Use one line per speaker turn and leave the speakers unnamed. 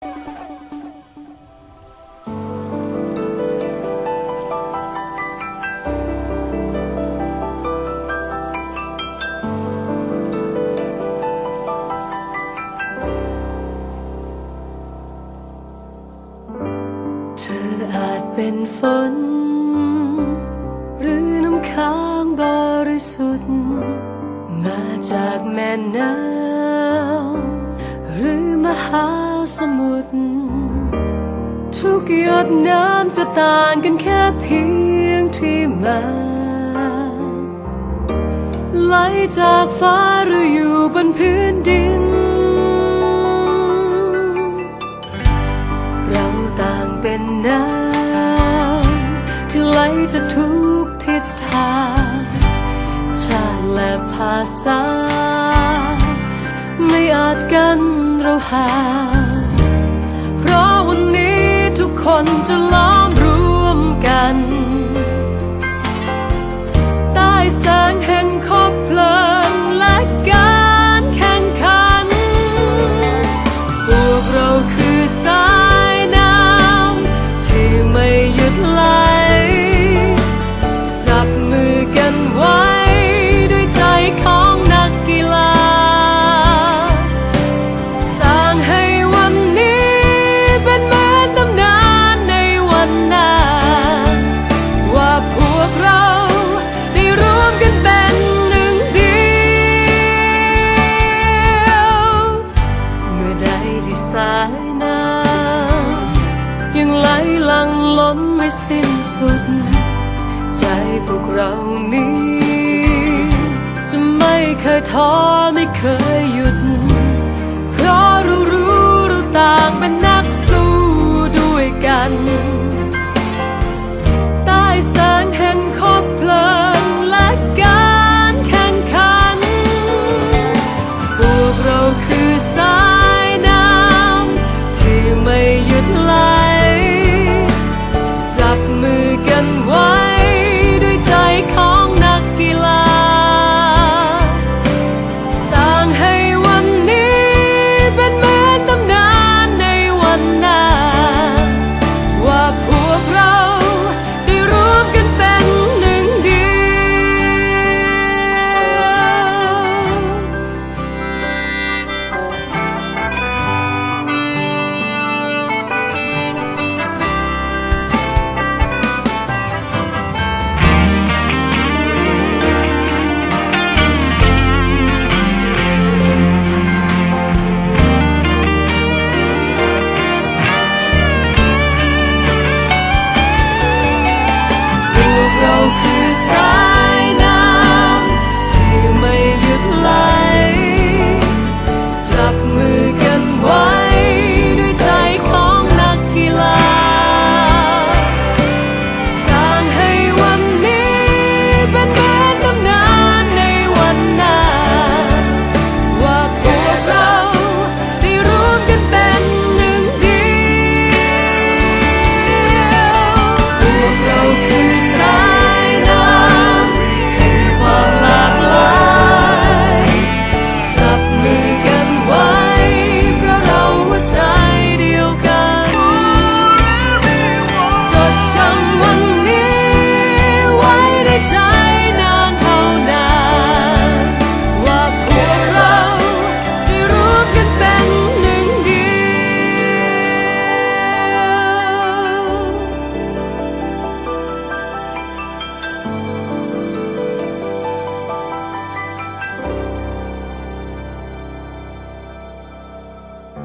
เธออาจเป็นฝน หรือน้ำค้างบริสุทธิ์ มาจากแม่น้ำ หรือมหาสมุทรทุกหยดน้ำจะต่างกันแค่เพียงที่มาไหลจากฟ้าหรืออยู่บนพื้นดิน เราต่างเป็นน้ำที่ไหลจากทุกทิศทางชาติและภาษา ไม่อาจกัน เราหา เพราะวันนี้ทุกคนจะล้อ ที่สายน้ำยังไหลหลังล้นไม่สิ้นสุด ใจพวกเรานี้ จะไม่เคยท้อไม่เคยหยุด